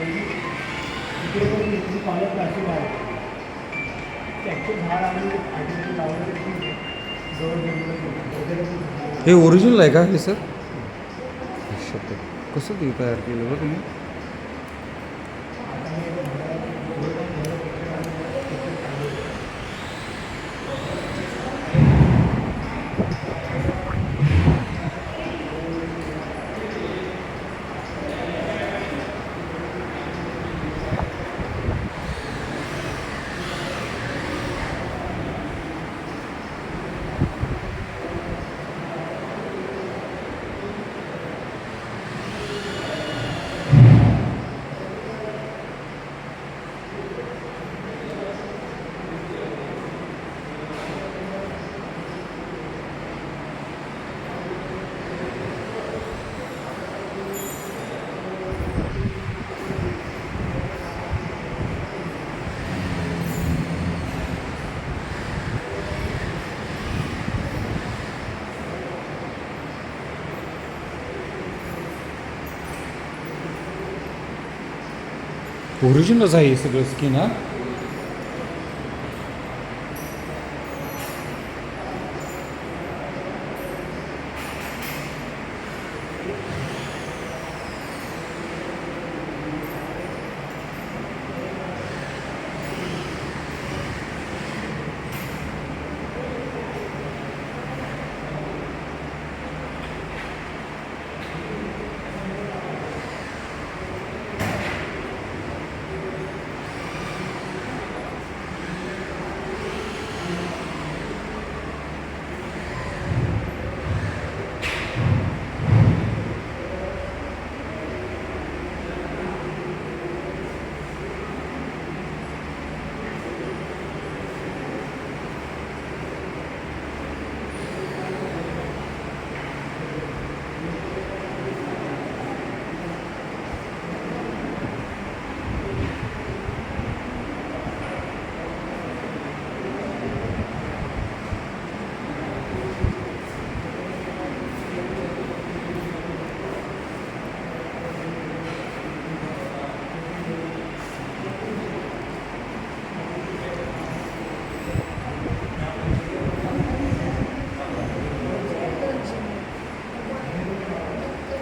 पण त्याचे झाड आम्ही आधी लावलं जवळ हे ओरिजिनल आहे का हे सर कसं ते तयार केलं बरं तुम्ही? ओरिजिनलच आहे हे सगळं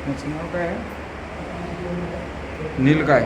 त्याचं नाव काय आहे? नील काय?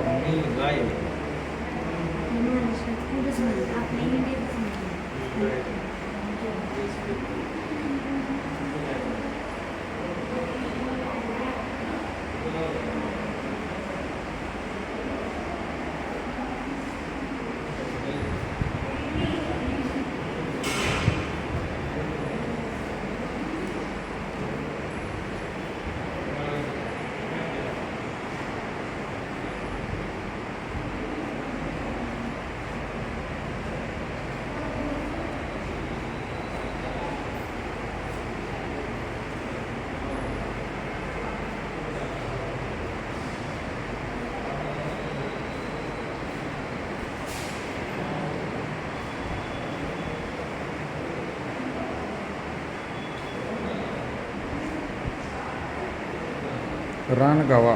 रानगावा.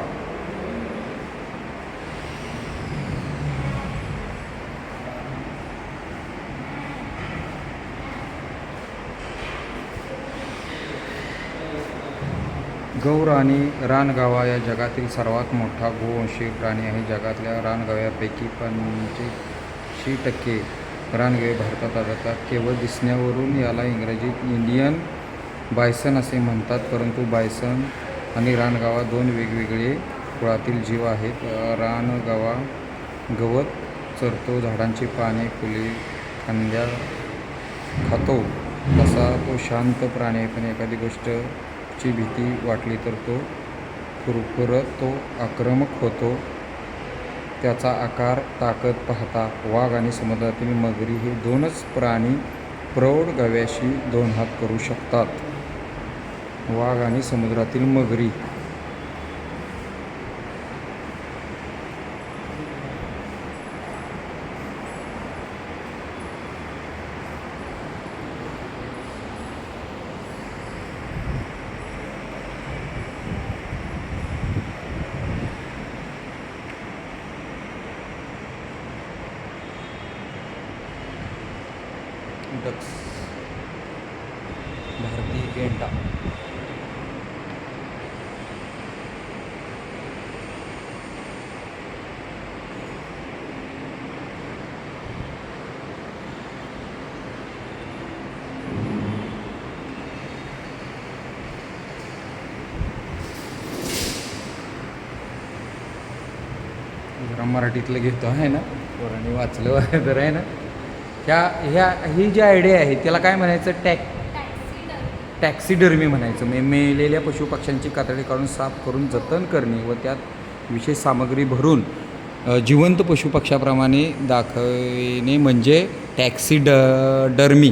गौर आणि रानगावा या जगातील सर्वात मोठा गोवंशीय प्राणी आहे. जगातल्या रानगाव्यापैकी पंच्याऐंशी टक्के रानगावे भारतात आढळतात. केवळ दिसण्यावरून याला इंग्रजीत इंडियन बायसन असे म्हणतात परंतु बायसन आणि रानगावा दोन वेगवेगळे कुळातील जीव आहेत. रानगावा गवत चरतो झाडांची पाने फुले खांद्या खातो. तसा तो शांत प्राणी आहे. पण एखादी गोष्टची भीती वाटली तर तो कुरकुरत तो आक्रमक होतो. त्याचा आकार ताकद पाहता वाघ आणि समुद्रातील मगरी हे दोनच प्राणी प्रौढ गव्याशी दोन हात करू शकतात. वाघ आणि समुद्रातील मगरी कीटक भारतीय गेंडा जरा मराठीतलं घेतो आहे ना? पोरांनी वाचलं तर आहे ना? ह्या ह्या ही जी आयडिया आहे त्याला काय म्हणायचं? टॅक टॅक्सिडर्मी म्हणायचं. म्हणजे मेलेल्या पशुपक्ष्यांची कातडी काढून साफ करून जतन करणे व त्यात विशेष सामग्री भरून जिवंत पशुपक्ष्याप्रमाणे दाखवणे म्हणजे टॅक्सिड डर्मी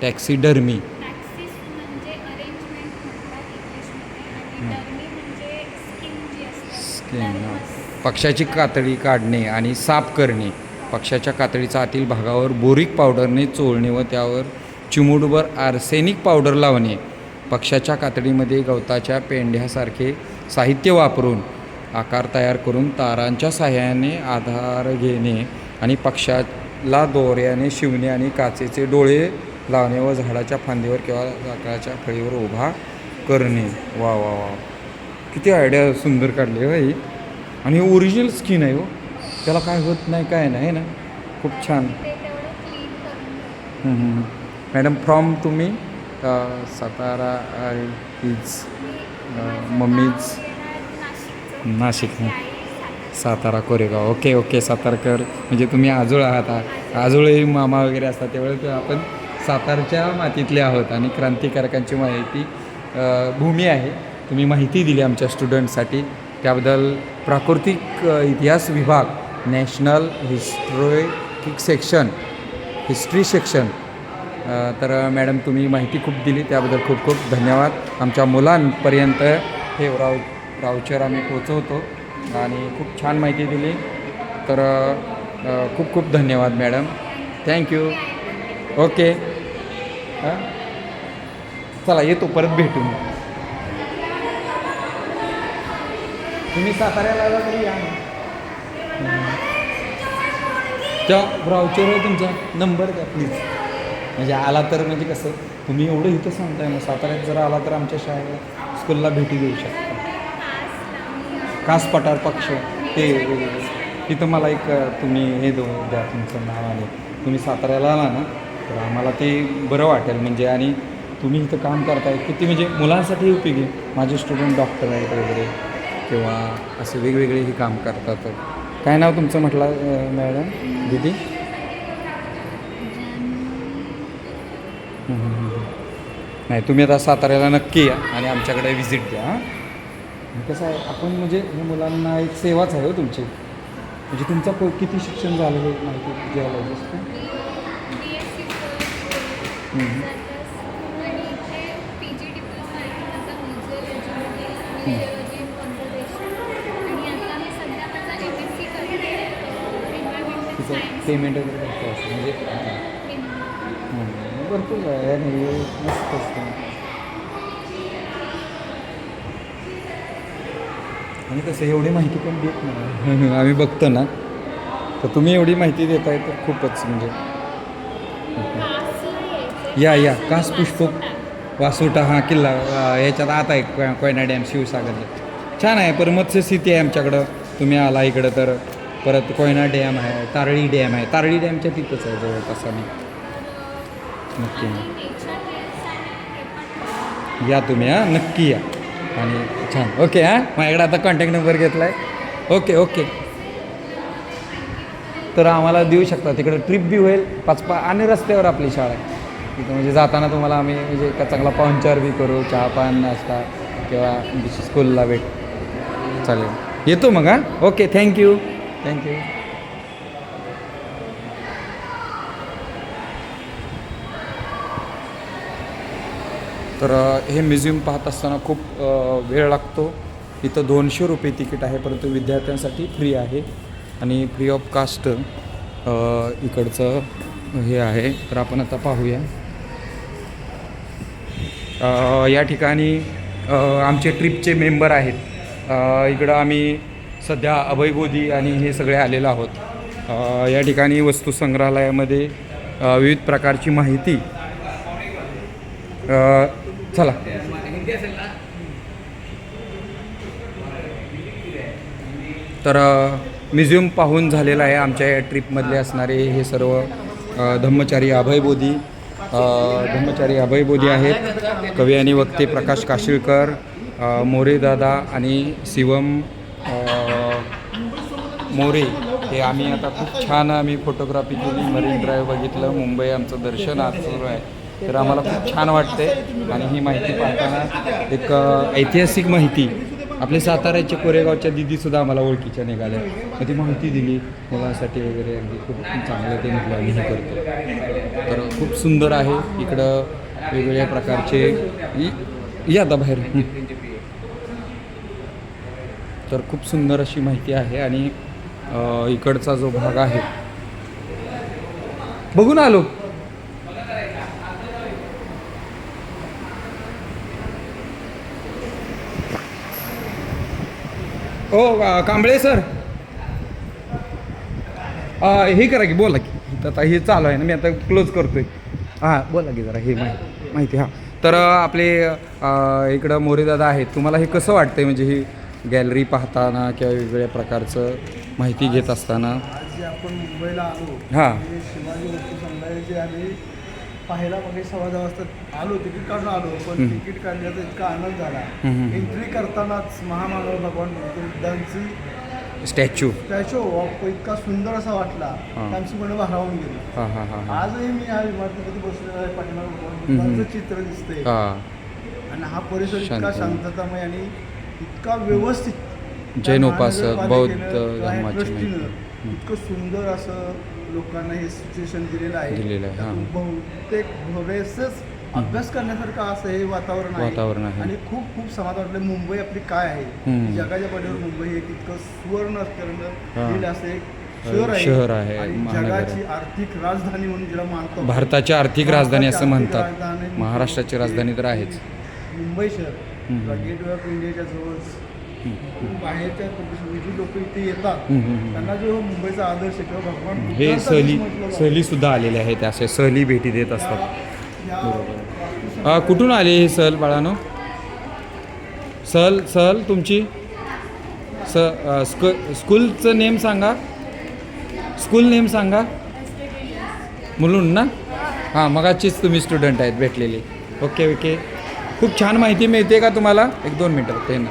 टॅक्सिडर्मी टॅक्सीस म्हणजे अरेंजमेंट म्हणतात इंग्लिशमध्ये आणि डर्मी म्हणजे स्किन जी असते स्किन Dermis. पक्षाची कातडी काढणे आणि साफ करणे. पक्षाच्या कातडीचा आतील भागावर बोरिक पावडरने चोळणे व त्यावर चिमुडभर आर्सेनिक पावडर लावणे. पक्षाच्या कातडीमध्ये गवताच्या पेंढ्यासारखे साहित्य वापरून आकार तयार करून तारांच्या साह्याने आधार घेणे आणि पक्षाला दोऱ्याने शिवणे आणि काचेचे डोळे लावणे व झाडाच्या फांदीवर किंवा लाकडाच्या फळीवर उभा करणे. वा वा वा. किती आयडिया सुंदर काढली हो ही. आणि ओरिजिनल स्किन आहे हो. त्याला काय होत नाही काय नाही ना? खूप छान. मॅडम फ्रॉम तुम्ही Satara is mummy's Nashik Satara. Koregaon. Okay okay सातारकर. म्हणजे तुम्ही आजोळ आहात. आजोळही मामा वगैरे असतात त्यावेळेस आपण सातारच्या मातीतले आहोत आणि क्रांतिकारकांची माहिती भूमी आहे. तुम्ही माहिती दिली आमच्या स्टुडंटसाठी त्याबद्दल प्राकृतिक इतिहास विभाग national historic section history section तर मॅडम तुम्ही माहिती खूप दिली त्याबद्दल खूप खूप धन्यवाद. आमच्या मुलांपर्यंत हे राव रावचर आम्ही पोचवतो आणि खूप छान माहिती दिली. तर खूप खूप धन्यवाद मॅडम. थँक्यू ओके हां चला येतो परत भेटू. तुम्ही साताऱ्याला आला तरी या ना. त्या ब्राउचरवर तुमचा नंबर द्या प्लीज म्हणजे आला तर म्हणजे कसं तुम्ही एवढं इथं सांगताय मग साताऱ्यात जर आला तर आमच्या शाळेला स्कूलला भेटी देऊ शकता कास पठार पक्ष ते तिथं मला एक तुम्ही हे दो द्या तुमचं नाव आणि तुम्ही साताऱ्याला आला ना तर आम्हाला ते बरं वाटेल म्हणजे आणि तुम्ही इथं काम करताय किती म्हणजे मुलांसाठी उपयोगी आहे. माझे स्टुडंट डॉक्टर आहेत वगैरे किंवा असे वेगवेगळे हे काम करतात. काय नाव तुमचं म्हटलं मॅडम? दीदी. नाही तुम्ही आता साताऱ्याला नक्की या आणि आमच्याकडे व्हिजिट द्या हां. कसं आहे आपण म्हणजे हे मुलांना एक सेवाच आहे हो तुमची. म्हणजे तुमचं को- किती शिक्षण झालं हे माहिती जिओलॉजिस्ट बी एस सी हम्म. आणि इथे पी जी डिप्लोमा आहे माझा म्युझिओलॉजीमध्ये म्युझिओलॉजी इन कॉन्झर्वेशन आणि आता मी सध्या माझा एम एस सी करते एन्व्हायरमेंटल तिचं सायन्स पेमेंट वगैरे करतो असं म्हणजे? भरपूर आहे. मस्त असतं. आणि कसं एवढी माहिती पण देत नाही. आम्ही बघतो ना. तर तुम्ही एवढी माहिती देताय तर खूपच म्हणजे. या या. कास पुष्प वासोटा हा किल्ला याच्यात आता आहे को- कोयना डॅम शिवसागरला. छान आहे. पर मत्स्यस्थिती आहे आमच्याकडं. तुम्ही आला इकडं तर. परत कोयना डॅम आहे तारळी डॅम आहे. तारळी डॅमच्या तिथंच आहे जवळपास आम्ही. नक्की. या तुम्ही हां? नक्की या. आणि छान. ओके हां? माझ्याकडे आता कॉन्टॅक्ट नंबर घेतला आहे ओके ओके. तर आम्हाला देऊ शकता. तिकडे ट्रिप बी होईल. पाच पा आणि रस्त्यावर आपली शाळा आहे. तिथं म्हणजे जाताना तुम्हाला आम्ही म्हणजे का चांगला पाहुणचार बी करू चहा पान नाश्ता किंवा स्कूलला भेट. चालेल. येतो मग हां? ओके थँक्यू थँक्यू तर हे म्युझियम पाहत असताना खूप वेळ लागतो. इथं दोनशे रुपये तिकीट आहे परंतु विद्यार्थ्यांसाठी फ्री आहे. आणि फ्री ऑफ कास्ट इकडचं हे आहे. तर आपण आता पाहूया. या ठिकाणी आमचे ट्रिपचे मेंबर आहेत. इकडं आम्ही सध्या अभयबोधी आणि हे सगळे आलेलो आहोत. या ठिकाणी वस्तू संग्रहालयामध्ये विविध प्रकारची माहिती. चला. तर म्युझियम पाहून झालेलं आहे आमच्या या ट्रीपमधले असणारे हे सर्व धम्मचारी अभयबोधी धम्मचारी अभयबोधी आहेत. कवी आणि वक्ते प्रकाश काशीळकर मोरेदादा आणि शिवम मोरे हे आम्ही आता खूप छान आम्ही फोटोग्राफी केली. मरीन ड्राईव्ह बघितलं मुंबई आमचं दर्शन आज सुरू आहे. तर आम्हाला खूप छान वाटते. आणि ही माहिती पाहताना एक ऐतिहासिक माहिती. आपले साताऱ्याच्या कोरेगावच्या दिदीसुद्धा आम्हाला ओळखीच्या निघाल्या. मग ती माहिती दिली. मुलांसाठी वगैरे अगदी खूप चांगलं ते म्हटलं आम्ही हे करतो. तर खूप सुंदर आहे. इकडं वेगवेगळ्या प्रकारचे या आता बाहेर. तर खूप सुंदर अशी माहिती आहे. आणि इकडचा जो भाग आहे. बघून आलो. ओ कांबळे सर. हे करा की बोला की. आता हे चालू आहे ना मी आता क्लोज करतोय. हां बोला की जरा हे माहिती माहिती हां. तर आपले इकडं मोरेदादा आहेत. तुम्हाला हे कसं वाटतंय? म्हणजे ही गॅलरी पाहताना किंवा वेगवेगळ्या प्रकारचं माहिती घेत असताना आज जे आपण मुंबईला आलो हां. शिवाजी आम्ही पाहायला मग सव्वा दहा वाजता आलो तिकीट काढून आलो पण. तिकीट काढण्याचा इतका आनंद झाला हम्म, हम्म. एंट्री करतानाच महामानव भगवान बुद्धांची स्टॅच्यू स्टॅच्यू ऑफ इतका सुंदर असा वाटला हां. आमची मन भारावून गेली हां हां हां हां आजही मी या इमारतीमध्ये बसलेला आहे पाठीमागे भगवान. बुद्धांचं चित्र दिसते हां आणि हा परिसर इतका शांत. शांततामय आणि इतका व्यवस्थित जैन उपासक, बौद्ध धर्माचे. इतकं सुंदर असं लोकांना हे सिच्युएशन दिलेलं आहे. दिलेलं आहे. त्यातून बहुतेक बरेचसेच अभ्यास करण्यासारखं असं हे वातावरण वातावरण आहे. आणि खूप खूप समाज वाटलं मुंबई आपली काय आहे. जगाच्या पाठीवर मुंबई हे तितकं सुवर्ण असं एक शहर आहे. जगाची आर्थिक राजधानी म्हणून जिला मानतो. भारताची आर्थिक राजधानी असं म्हणतात. महाराष्ट्राची राजधानी तर आहेच. मुंबई शहर. हम्म. गेट वे ऑफ इंडियाच्या जवळ बाहेरच्या जी लोक इथे येतात. त्यांना जो मुंबईचा आदर्श किंवा भगवान हे सहली. सहली सुद्धा आलेले आहेत असे सहली भेटी देत असतात. कुठून आली ही सहल बाळानो? सहल सहल तुमची? स स्क स्कूलचं नेम सांगा. स्कूल नेम सांगा. मुलुंड ना? हां मगाचीच तुम्ही स्टुडंट आहेत भेटलेले. Okay okay. खूप छान माहिती मिळते का तुम्हाला? एक दोन मिनटं फक्त ना.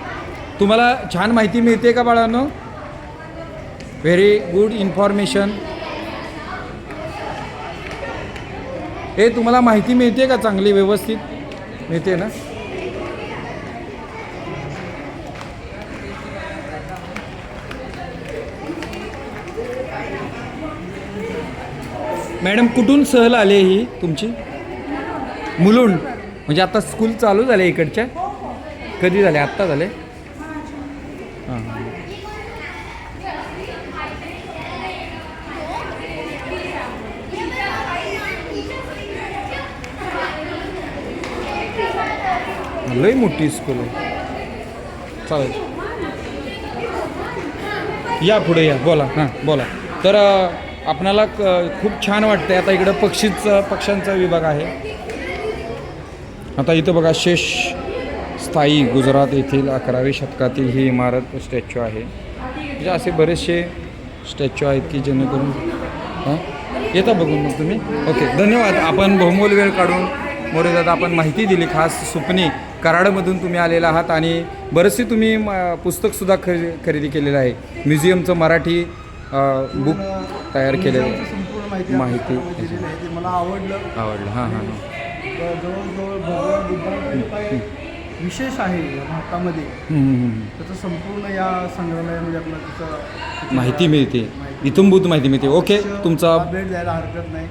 तुम्हाला छान माहिती मिळते का बाळांनो? व्हेरी गुड इन्फॉर्मेशन हे तुम्हाला माहिती मिळते का चांगली व्यवस्थित? मिळते ना? मॅडम कुठून सहल आली ही तुमची? मुलुंड. म्हणजे आता स्कूल चालू झाले इकडच्या? कधी झाले? आत्ता झाले? हां हां. लई मोठी स्कूल आहे. चालेल. या पुढे या. बोला. हां बोला. तर आपणाला क- खूप छान वाटतंय. आता इकडं पक्षीचं पक्ष्यांचा विभाग आहे. आता इथं बघा शेष स्थायी गुजरात येथील अकराव्या शतकातील ही इमारत स्टॅच्यू आहे. म्हणजे असे बरेचसे स्टॅच्यू आहेत की जेणेकरून हां? येता बघून मग तुम्ही? ओके धन्यवाद. आपण बहुमोल वेळ काढून मोरेदादा आपण माहिती दिली खास सुपणी कराडमधून तुम्ही आलेला आहात आणि बरेचसे तुम्ही म, पुस्तकसुद्धा खरे खरेदी केलेलं आहे. म्युझियमचं मराठी बुक तयार केलेलं आहे. माहिती मला आवडलं. आवडलं. हां हां हां. जवळजवळ भगवान बुद्धांचं काय विशेष आहे भारतामध्ये. त्याचं संपूर्ण या संग्रहालयामध्ये आपल्याला त्याचं माहिती मिळते. इथूनभूत माहिती मिळते. ओके तुमचा भेट द्यायला हरकत नाही.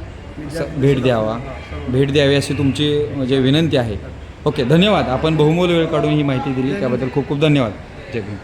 भेट द्यावा. भेट द्यावी अशी तुमची म्हणजे विनंती आहे. ओके धन्यवाद. आपण बहुमोल वेळ काढून ही माहिती दिली. त्याबद्दल खूप खूप धन्यवाद. जय भीम.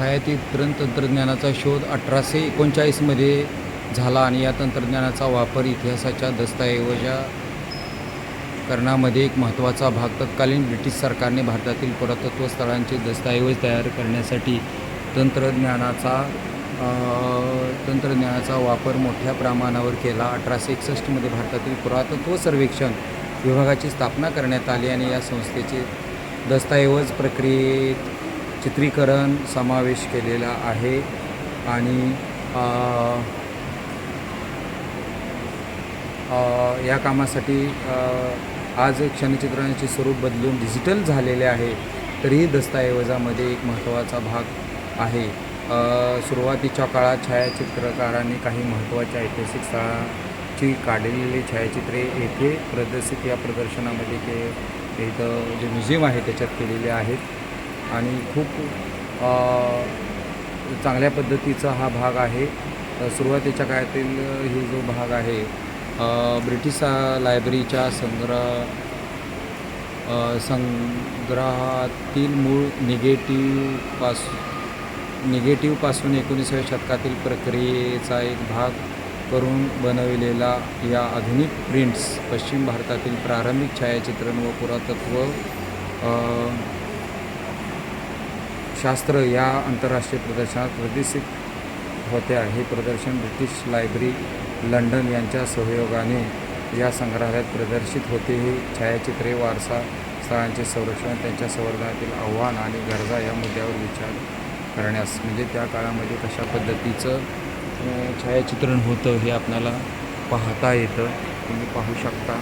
छायाचित्रण तंत्रज्ञानाचा शोध अठराशे एकोणचाळीसमध्ये झाला आणि या तंत्रज्ञानाचा वापर इतिहासाच्या दस्तऐवजाकरणामध्ये एक महत्त्वाचा भाग. तत्कालीन ब्रिटिश सरकारने भारतातील पुरातत्व स्थळांचे दस्तऐवज तयार करण्यासाठी तंत्रज्ञानाचा तंत्रज्ञानाचा वापर मोठ्या प्रमाणावर केला. अठराशे एकसष्टमध्ये भारतातील पुरातत्व सर्वेक्षण विभागाची स्थापना करण्यात आली आणि या संस्थेचे दस्तऐवज प्रक्रियेत चित्रीकरण समावेश केलेला आहे आणि या कामासाठी आज क्षणचित्रणाचे स्वरूप बदलून डिजिटल झालेले आहे. तरीही दस्तऐवजामध्ये एक महत्त्वाचा भाग आहे. सुरुवातीच्या काळात छायाचित्रकारांनी काही महत्त्वाच्या ऐतिहासिक स्थळाची काढलेली छायाचित्रे येथे प्रदर्शित या प्रदर्शनामध्ये के इथं जे म्युझियम आहे त्याच्यात केलेले आहेत. आणि खूप चांगल्या पद्धतीचा हा भाग आहे. सुरुवातीच्या काळातील ही जो भाग आहे ब्रिटिश लायब्ररीच्या संग्रह संग्रहातील मूळ निगेटिवपासून निगेटिव्हपासून एकोणीसाव्या शतकातील प्रक्रियेचा एक भाग करून बनविलेला या आधुनिक प्रिंट्स पश्चिम भारतातील प्रारंभिक छायाचित्रण व पुरातत्व शास्त्र या आंतरराष्ट्रीय प्रदर्शनात प्रदर्शित होत्या हे प्रदर्शन ब्रिटिश लायब्ररी लंडन यांच्या सहयोगाने या संग्रहालयात प्रदर्शित होते. हे छायाचित्रे वारसा स्थळांचे संरक्षण त्यांच्या संवर्धनातील आव्हान आणि गरजा या मुद्द्यावर विचार करण्यास म्हणजे त्या काळामध्ये कशा पद्धतीचं छायाचित्रण होतं हे आपल्याला पाहता येतं. तुम्ही पाहू शकता.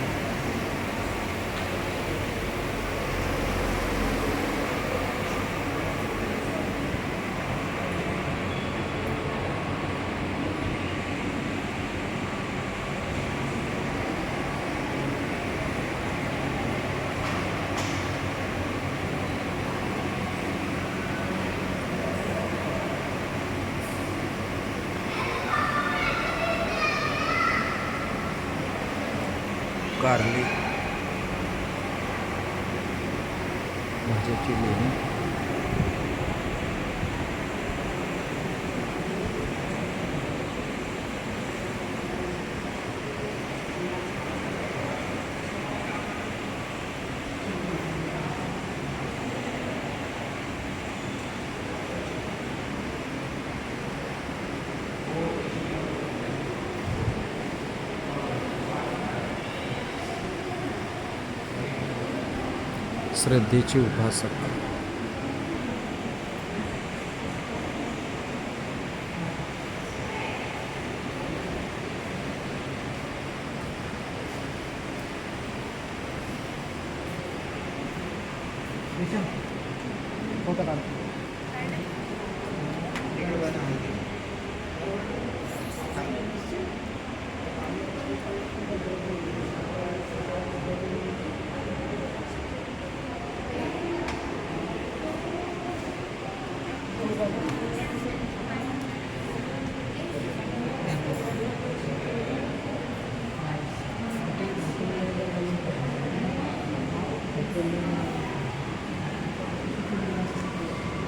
श्रद्धेचे उपासक.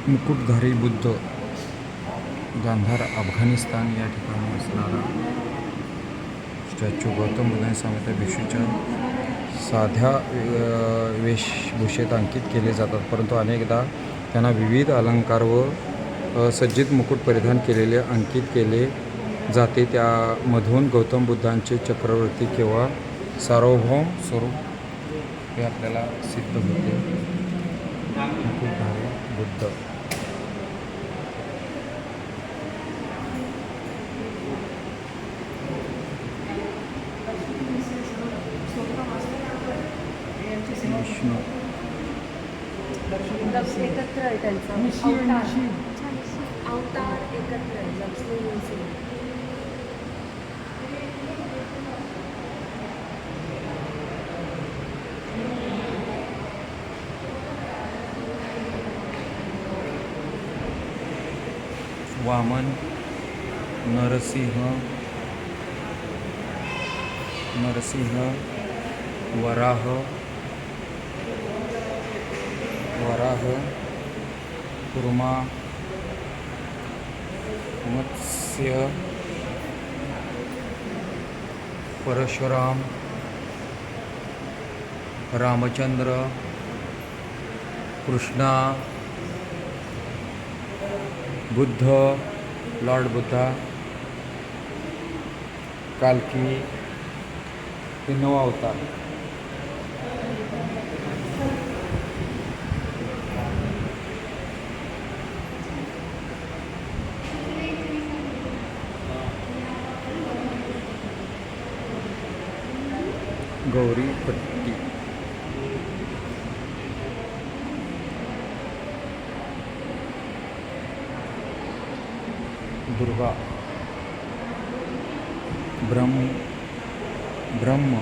मुकुटधारी बुद्ध गांधार अफगाणिस्तान या ठिकाणी असणारा स्टॅच्यू गौतम बुद्धांनी सांगितलं भिक्षूच्या साध्या वेशभूषेत अंकित केले जातात. परंतु अनेकदा त्यांना विविध अलंकार व सज्जित मुकुट परिधान केलेले अंकित केले जाते. त्यामधून गौतम बुद्धांचे चक्रवर्ती किंवा सार्वभौम स्वरूप हे आपल्याला सिद्ध होते. मुकुटधारी बुद्ध. विष्णू. एकत्र आहे त्यांचा निशी आहे, अवतार. निशी. अवतार एकत्र आहे लक्ष्मी नरसिंह. वामन नरसिंह नरसिंह वराह वराह कुर्मा मत्स्य परशुराम रामचंद्र कृष्णा बुद्ध लॉर्ड बुद्धा कालकी हे नऊ अवतार। गौरी पट्टी दुर्गा। ब्रह्म ब्रह्म।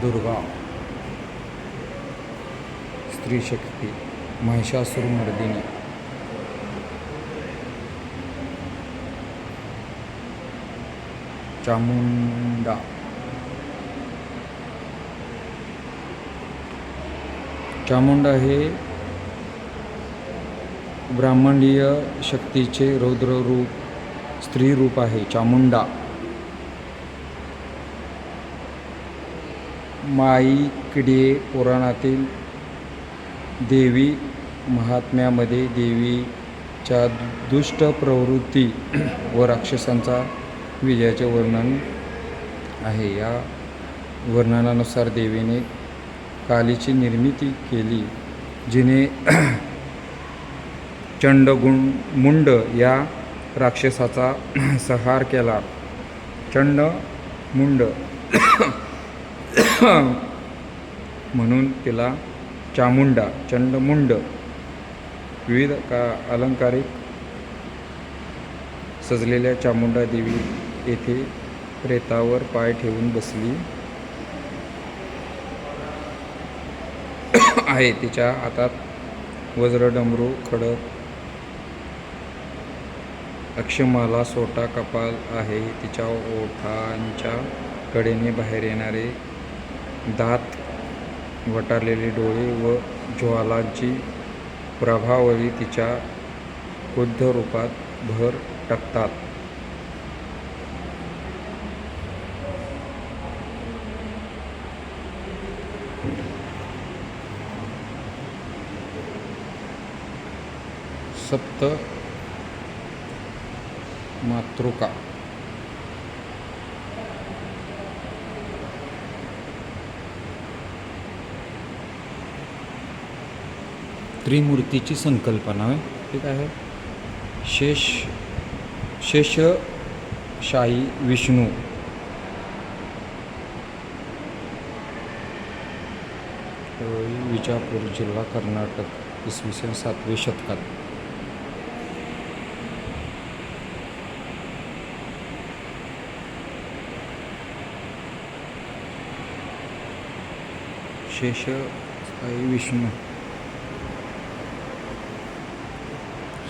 दुर्गा। स्त्री शक्ती महिषासुरमर्दिनी। चामुंडा चामुंडा हे ब्राह्मणीय शक्तीचे रौद्र रूप स्त्री रूप आहे चामुंडा माईकडे पुराणातील देवी महात्म्यामध्ये देवीच्या दुष्ट प्रवृत्ती व राक्षसांचा विजयाचे वर्णन आहे. या वर्णनानुसार देवीने कालीची निर्मिती केली जिने चंडगुण मुंड या राक्षसाचा संहार केला. चंड मुंड म्हणून तिला चामुंडा चंडमुंड विविध का अलंकारिक सजलेल्या चामुंडा देवी येथे रेतावर पाय ठेवून बसली. आहे तिच्या हातात वज्र डमरू खडक. अक्षमाला सोटा कपाल आहे तिच्या ओठांच्या कडेने बाहेर येणारे दात वटारलेले डोळे व ज्वालांची प्रभावळी तिच्या क्रुद्ध रूपात भर टाकतात. सप्त मातृका. त्रिमूर्तीची संकल्पना आहे ठीक आहे. शेष शेषशाही विष्णू. विजापूर जिल्हा कर्नाटक इसवी सन सातवे शतकात. शेषशाही विष्णू.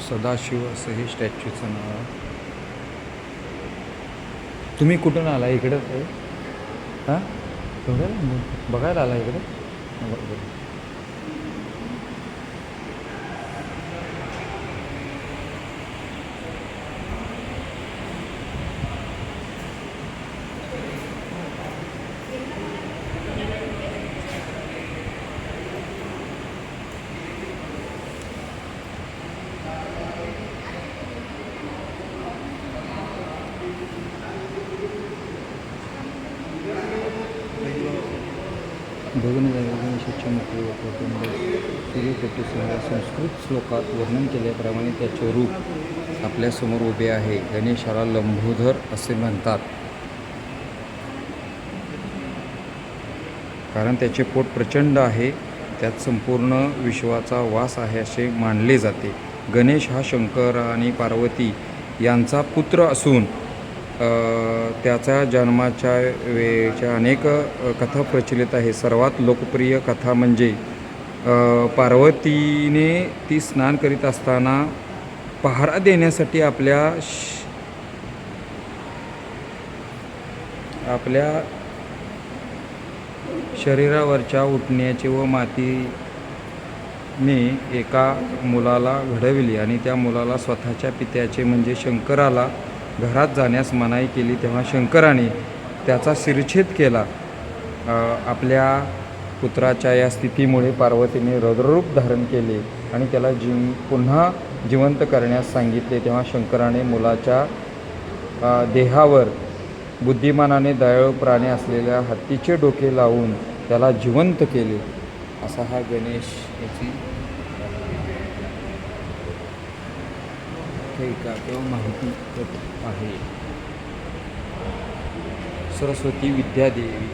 सदाशिव असं हे स्टॅच्यूचं नाव आहे. तुम्ही कुठून आला इकडं? हां? बघायला आला इकडं? बरं, बरं. गगन गणेशाच्या संस्कृत श्लोकात वर्णन केल्याप्रमाणे त्याचे रूप आपल्यासमोर उभे आहे. गणेशाला लंबोधर असे म्हणतात. कारण त्याचे पोट प्रचंड आहे. त्यात संपूर्ण विश्वाचा वास आहे असे मानले जाते. गणेश हा शंकर आणि पार्वती यांचा पुत्र असून त्याचा जन्माच्या वेळच्या अनेक कथा प्रचलित आहे. सर्वात लोकप्रिय कथा म्हणजे पार्वतीने ती स्नान करीत असताना पहारा देण्यासाठी आपल्या श- आपल्या शरीरावरच्या उठण्याचे व मातीने एका मुलाला घडविली आणि त्या मुलाला स्वतःच्या पित्याचे म्हणजे शंकराला घरात जाण्यास मनाई केली तेव्हा शंकराने त्याचा शिरछेद केला. आपल्या पुत्राच्या या स्थितीमुळे पार्वतीने रौद्ररूप धारण केले आणि त्याला जिव पुन्हा जिवंत करण्यास सांगितले. तेव्हा शंकराने मुलाच्या देहावर बुद्धिमानाने दयाळू प्राणी असलेल्या हत्तीचे डोके लावून त्याला जिवंत केले. असा हा गणेश याची आख्यायिका किंवा माहिती होती. आहे सरस्वती विद्यादेवी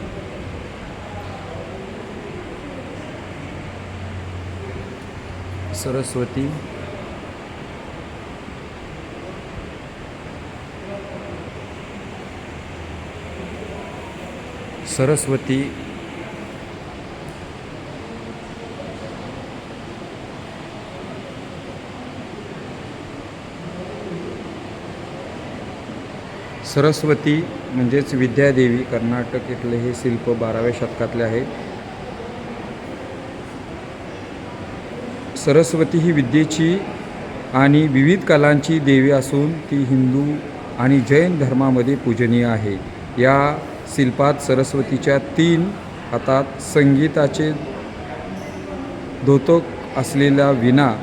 सरस्वती सरस्वती सरस्वती म्हणजेच विद्यादेवी कर्नाटक इथले हे शिल्प बाराव्या शतकातले आहे. सरस्वती ही विद्येची आणि विविध कलांची देवी असून ती हिंदू आणि जैन धर्मामध्ये पूजनीय आहे. या शिल्पात सरस्वतीच्या तीन हातात संगीताचे धोतक असलेल्या विना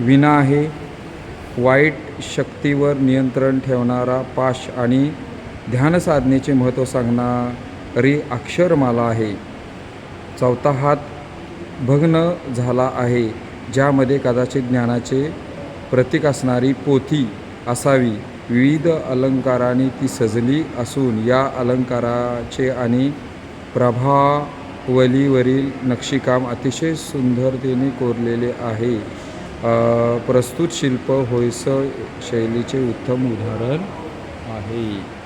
विना आहे. वाईट शक्तीवर नियंत्रण ठेवणारा पाश आणि ध्यानसाधनेचे महत्त्व सांगणारी अक्षरमाला आहे. चौथा हात भग्न झाला आहे ज्यामध्ये कदाचित ज्ञानाचे प्रतीक असणारी पोथी असावी. विविध अलंकारांनी ती सजली असून या अलंकाराचे आणि प्रभा वलीवरील नक्षीकाम अतिशय सुंदरतेने कोरलेले आहे. प्रस्तुत शिल्प होयसळ शैलीचे उत्तम उदाहरण आहे.